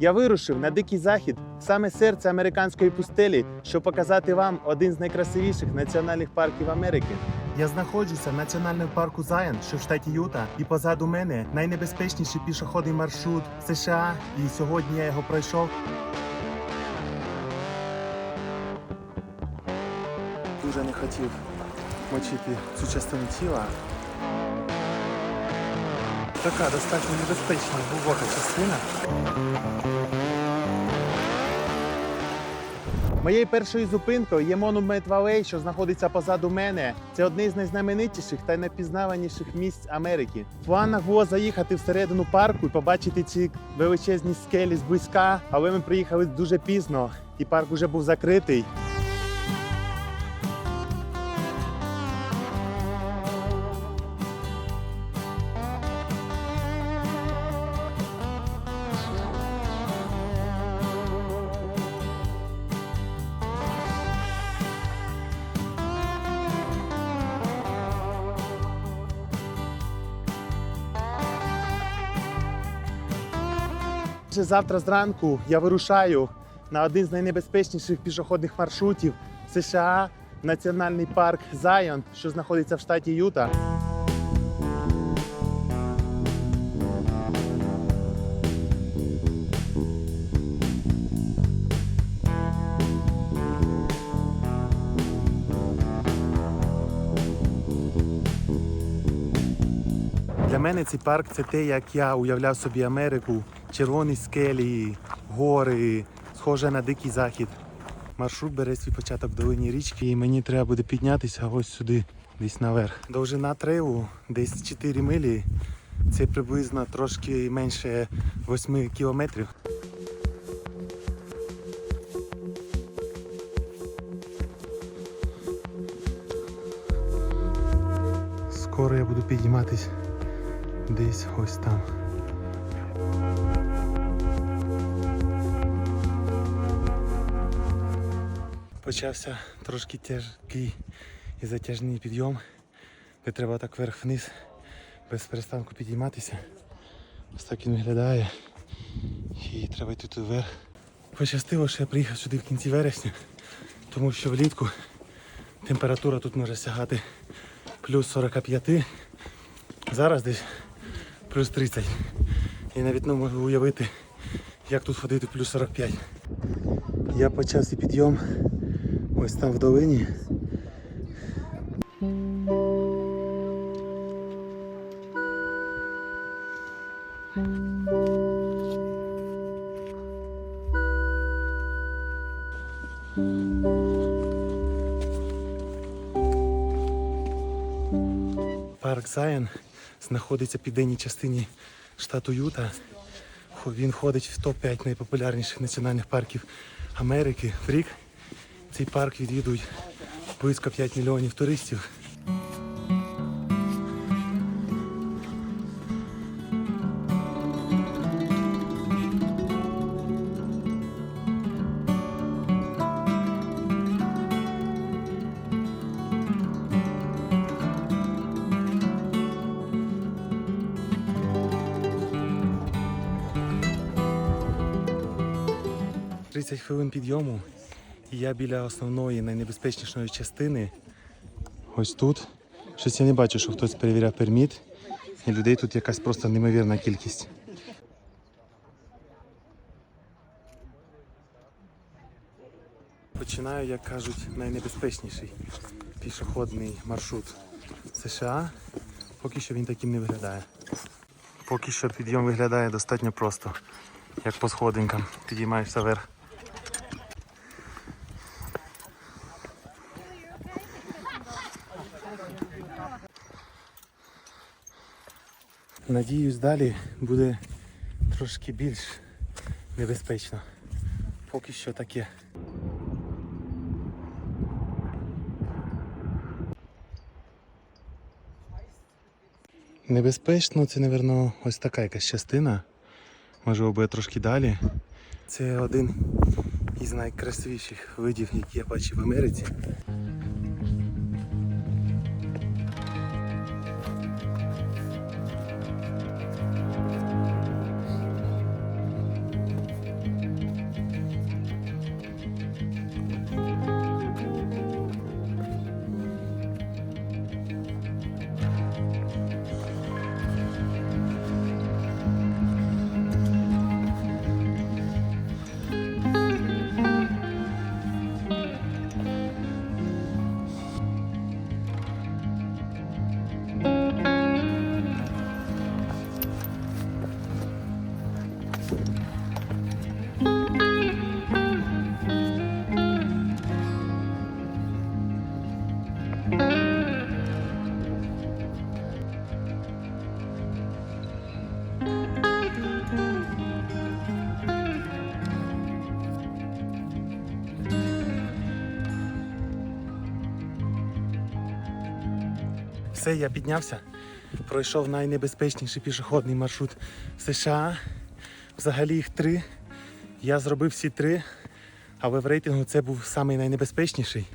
Я вирушив на дикий захід, в саме серце американської пустелі, щоб показати вам один з найкрасивіших національних парків Америки. Я знаходжуся в національному парку Зайон, що в штаті Юта, і позаду мене найнебезпечніший пішохідний маршрут США. І сьогодні я його пройшов. Дуже не хотів мочити цю частину тіла. Така достатньо небезпечна глибока частина. Моєю першою зупинкою є Monument Valley, що знаходиться позаду мене. Це одне з найзнаменитіших та найпізнаваніших місць Америки. В планах було заїхати всередину парку і побачити ці величезні скелі зблизька, але ми приїхали дуже пізно, і парк уже був закритий. Вже завтра зранку я вирушаю на один з найнебезпечніших пішохідних маршрутів США, національний парк Зайон, що знаходиться в штаті Юта. Для мене цей парк це те, як я уявляв собі Америку. Червоні скелі, гори, схоже на дикий захід. Маршрут бере свій початок в долині річки, і мені треба буде піднятися ось сюди, десь наверх. Довжина трейлу десь 4 милі. Це приблизно трошки менше 8 кілометрів. Скоро я буду підійматись десь ось там. Почався трошки тяжкий і затяжний підйом, де треба так вверх-вниз, без перестанку підійматися. Ось так він виглядає. І треба йти тут вверх. Пощастило, що я приїхав сюди в кінці вересня, тому що влітку температура тут може сягати плюс 45. Зараз десь плюс 30. Я навіть не можу уявити, як тут ходити плюс 45. Я почав свій підйом ось там в долині. Парк Зайон знаходиться в південній частині штату Юта. Він входить в топ-5 найпопулярніших національних парків Америки в рік. Цей парк відвідують близько 5 мільйонів туристів. — 30 хвилин підйому. Я біля основної найнебезпечнішої частини. Ось тут. Щось я не бачу, що хтось перевіряв перміт. І людей тут якась просто неймовірна кількість. Починаю, як кажуть, найнебезпечніший пішохідний маршрут США. Поки що він таким не виглядає. Поки що підйом виглядає достатньо просто, як по сходинкам. Підіймаєшся вверх. Надіюсь, далі буде трошки більш небезпечно. Поки що таке. Небезпечно, це, мабуть, ось така якась частина. Можливо, буде трошки далі. Це один із найкрасивіших видів, які я бачив в Америці. Все, я піднявся. Пройшов найнебезпечніший пішохідний маршрут США. Взагалі їх три. Я зробив всі три, але в рейтингу це був самий найнебезпечніший.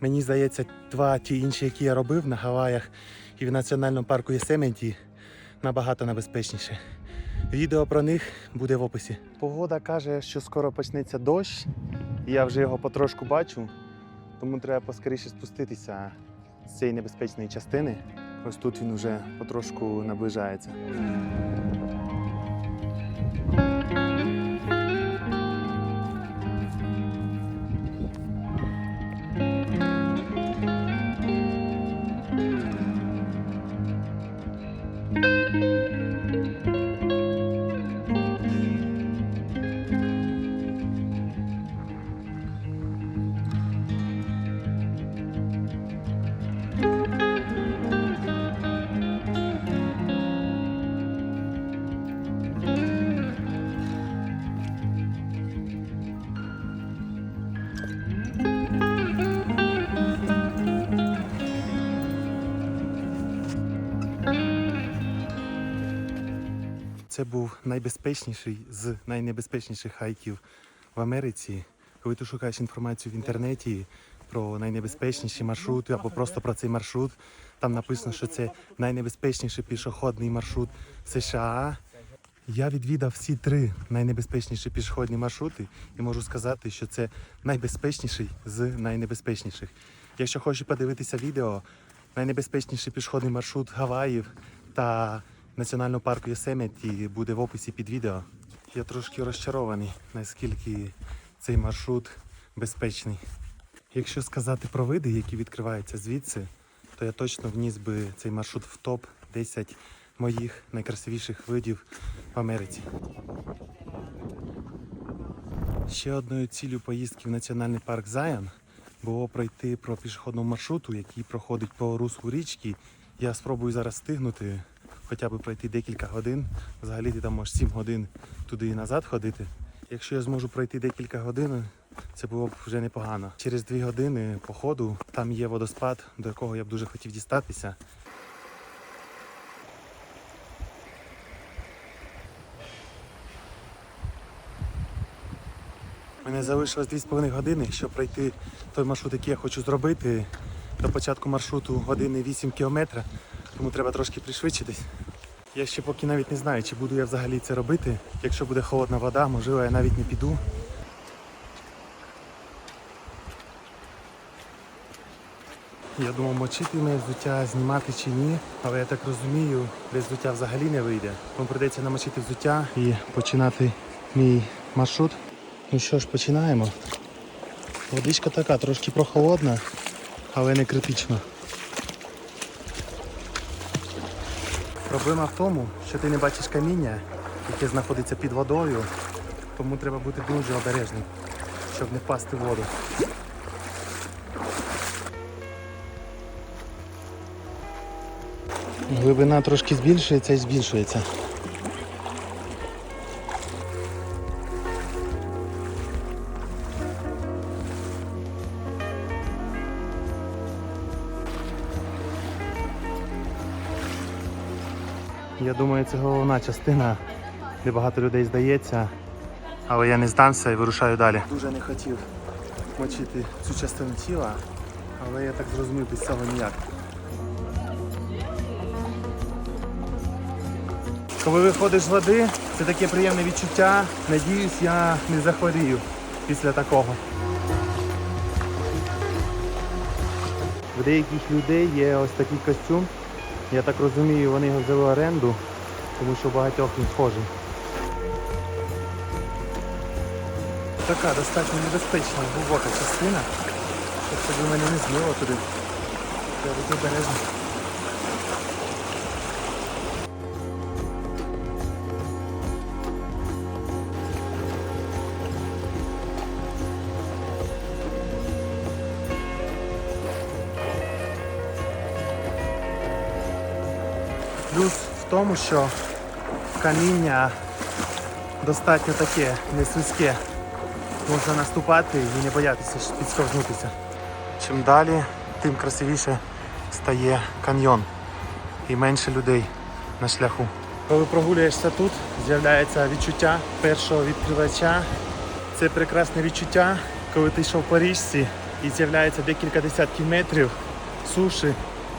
Мені здається, два ті інші, які я робив на Гаваях і в національному парку Єсементі, набагато небезпечніше. Відео про них буде в описі. Погода каже, що скоро почнеться дощ, я вже його потрошку бачу, тому треба поскоріше спуститися цієї небезпечної частини. Ось тут він вже потрошку наближається. Це був найбезпечніший з найнебезпечніших хайків в Америці. Коли ти шукаєш інформацію в інтернеті про найнебезпечніші маршрути або просто про цей маршрут, там написано, що це найнебезпечніший пішохідний маршрут США. Я відвідав всі три найнебезпечніші пішохідні маршрути і можу сказати, що це найбезпечніший з найнебезпечніших. Якщо хочеш подивитися відео, найнебезпечніший пішохідний маршрут Гаваїв та національного парку Йосеміті буде в описі під відео. Я трошки розчарований, наскільки цей маршрут безпечний. Якщо сказати про види, які відкриваються звідси, то я точно вніс би цей маршрут в топ 10 моїх найкрасивіших видів в Америці. Ще одною ціллю поїздки в національний парк Заян було пройти по пішохідному маршруту, який проходить по руслу річки. Я спробую зараз встигнути хоча б пройти декілька годин. Взагалі ти там можеш 7 годин туди і назад ходити. Якщо я зможу пройти декілька годин, це було б вже непогано. Через дві години походу там є водоспад, до якого я б дуже хотів дістатися. Мене залишилось 2,5 години, щоб пройти той маршрут, який я хочу зробити. До початку маршруту години 8 кілометра, тому треба трошки пришвидшитись. Я ще поки навіть не знаю, чи буду я взагалі це робити. Якщо буде холодна вода, можливо, я навіть не піду. Я думав, мочити моє взуття, знімати чи ні, але я так розумію, без взуття взагалі не вийде. Тому прийдеться намочити взуття і починати мій маршрут. Ну що ж, починаємо. Водичка така, трошки прохолодна, але не критично. Проблема в тому, що ти не бачиш каміння, яке знаходиться під водою, тому треба бути дуже обережним, щоб не впасти в воду. Глибина трошки збільшується і збільшується. Я думаю, це головна частина, де багато людей здається. Але я не здамся і вирушаю далі. Дуже не хотів мочити цю частину тіла, але я так зрозумів без цього ніяк. Коли виходиш з води, це таке приємне відчуття. Надіюсь, я не захворію після такого. В деяких людей є ось такий костюм. Я так розумію, вони його взяли оренду, тому що багатьох не схожий. Така достатньо небезпечна глибока частина. Щоб це мене не змило туди. Треба бути обережно. Плюс в тому, що каміння достатньо таке, не слизьке. Можна наступати і не боятися підсковзнутися. Чим далі, тим красивіше стає каньйон. і менше людей на шляху. Коли прогулюєшся тут, з'являється відчуття першого відкривача. Це прекрасне відчуття, коли ти йшов по річці і з'являється декілька десятків метрів суші,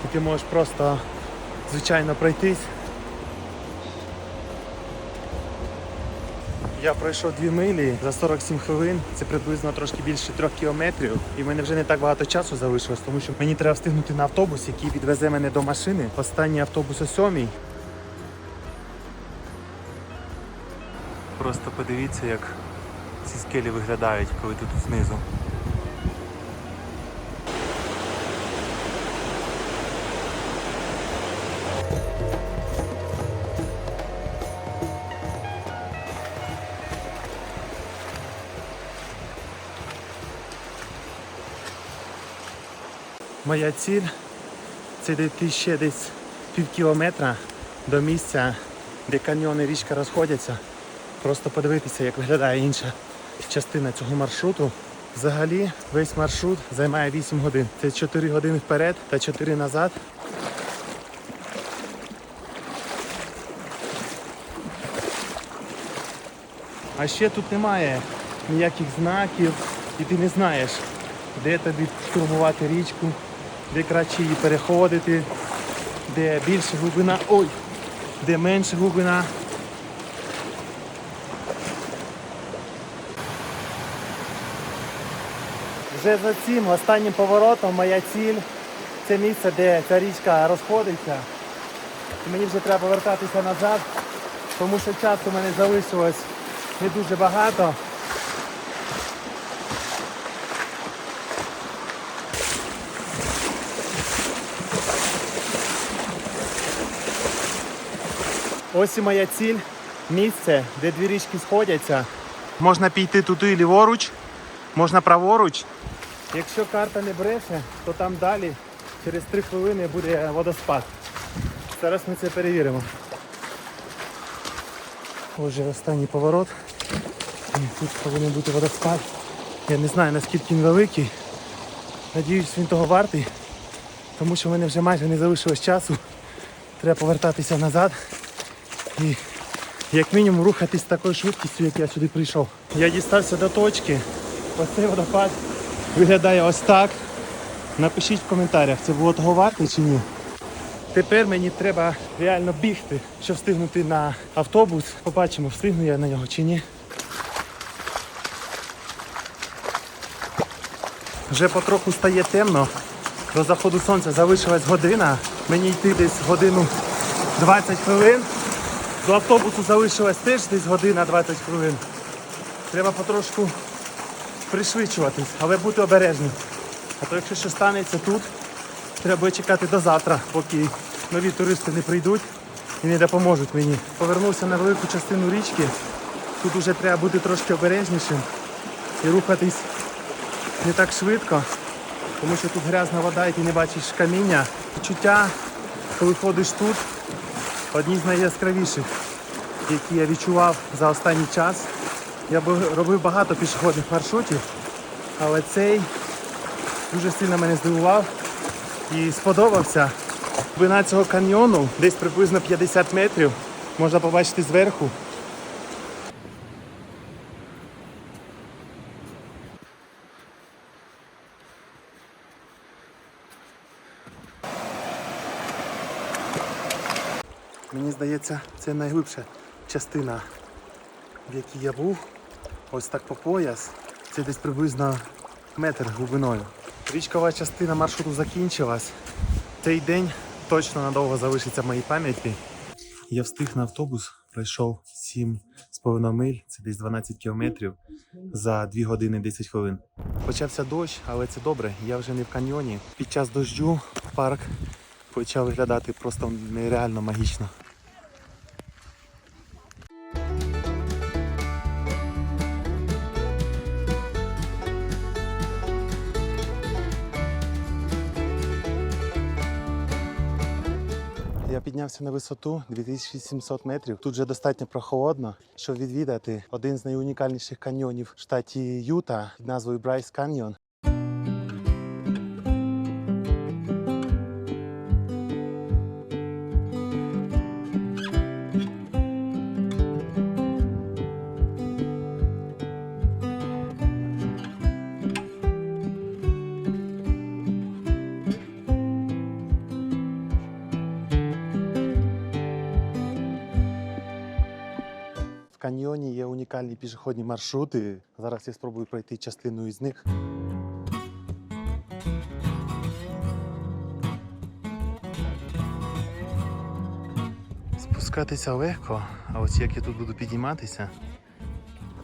і ти можеш просто звичайно пройтись. Я пройшов дві милі за 47 хвилин. Це приблизно трошки більше трьох кілометрів. І в мене вже не так багато часу залишилось, тому що мені треба встигнути на автобус, який відвезе мене до машини. Останній автобус о сьомій. Просто подивіться, як ці скелі виглядають, коли ти тут знизу. Моя ціль це дійти ще десь пів кілометра до місця, де каньйони річка розходяться. Просто подивитися, як виглядає інша частина цього маршруту. Взагалі весь маршрут займає 8 годин. Це 4 години вперед та 4 назад. А ще тут немає ніяких знаків, і ти не знаєш, де тобі штурмувати річку, де краще її переходити, де більше глибина, ой, де менше глибина. Вже за цим останнім поворотом моя ціль це місце, де ця річка розходиться. Мені вже треба повертатися назад, тому що часу мене залишилось не дуже багато. Ось і моя ціль, місце, де дві річки сходяться. Можна піти туди ліворуч, можна праворуч. Якщо карта не бреше, то там далі через 3 хвилини буде водоспад. Зараз ми це перевіримо. Отже, останній поворот. Тут повинен бути водоспад. Я не знаю наскільки він великий. Надіюсь, він того вартий, тому що в мене вже майже не залишилось часу. Треба повертатися назад і як мінімум рухатись такою швидкістю, як я сюди прийшов. Я дістався до точки. Ось цей водопад виглядає ось так. Напишіть в коментарях, це було того варте чи ні. Тепер мені треба реально бігти, щоб встигнути на автобус. Побачимо, встигну я на нього чи ні. Вже потроху стає темно. До заходу сонця залишилась година. Мені йти десь годину 20 хвилин. До автобусу залишилась теж десь година 20 хвилин. Треба потрошку пришвидшуватись, але бути обережним. А то якщо що станеться тут, треба чекати до завтра, поки нові туристи не прийдуть і не допоможуть мені. Повернувся на велику частину річки. Тут вже треба бути трошки обережнішим і рухатись не так швидко, тому що тут грязна вода і ти не бачиш каміння. Відчуття, коли ходиш тут, одні з найяскравіших, які я відчував за останній час. Я робив багато пішохідних маршрутів, але цей дуже сильно мене здивував і сподобався. Глибина цього каньйону десь приблизно 50 метрів. Можна побачити зверху. Мені здається, це найглибша частина, в якій я був. Ось так по пояс. Це десь приблизно метр глибиною. Річкова частина маршруту закінчилась. Цей день точно надовго залишиться в моїй пам'яті. Я встиг на автобус, пройшов 7,5 миль, це десь 12 кілометрів за 2 години 10 хвилин. Почався дощ, але це добре. Я вже не в каньйоні. Під час дощу парк почав виглядати просто нереально магічно. Я піднявся на висоту 2700 метрів. Тут вже достатньо прохолодно, щоб відвідати один з найунікальніших каньйонів в штаті Юта під назвою Брайс Каньйон. Унікальні пішохідні маршрути. Зараз я спробую пройти частину із них. Спускатися легко, а ось як я тут буду підійматися,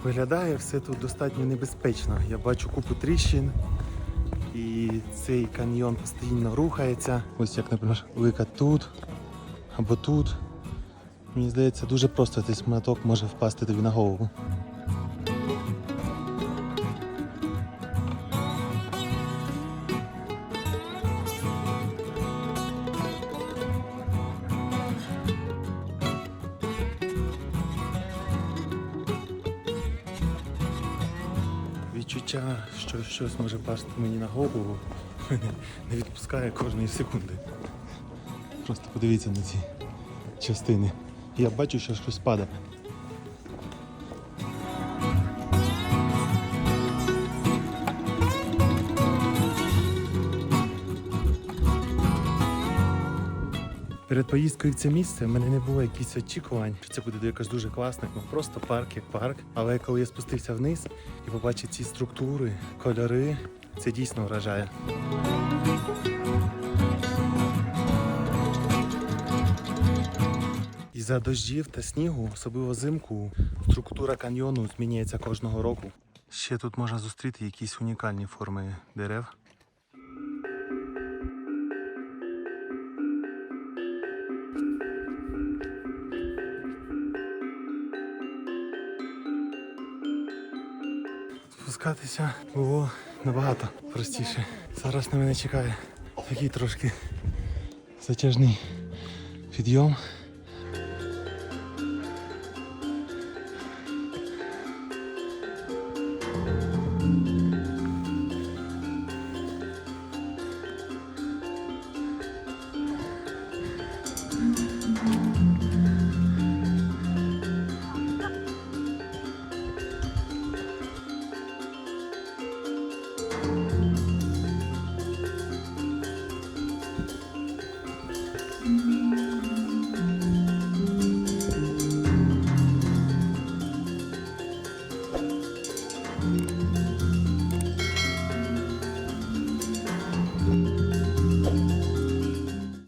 виглядає все тут достатньо небезпечно. Я бачу купу тріщин, і цей каньйон постійно рухається. Ось як, наприклад, вика тут або тут. Мені здається, дуже просто цей шматок може впасти тобі на голову. Відчуття, що щось може впасти мені на голову, мене не відпускає кожної секунди. Просто подивіться на ці частини. Я бачу, що щось падає. Перед поїздкою в це місце в мене не було якихось очікувань, що це буде якось дуже класно, ну просто парк як парк. Але коли я спустився вниз і побачив ці структури, кольори, це дійсно вражає. Із-за дощів та снігу, особливо взимку, структура каньйону змінюється кожного року. Ще тут можна зустріти якісь унікальні форми дерев. Спускатися було набагато простіше. Зараз на мене чекає такий трошки затяжний підйом.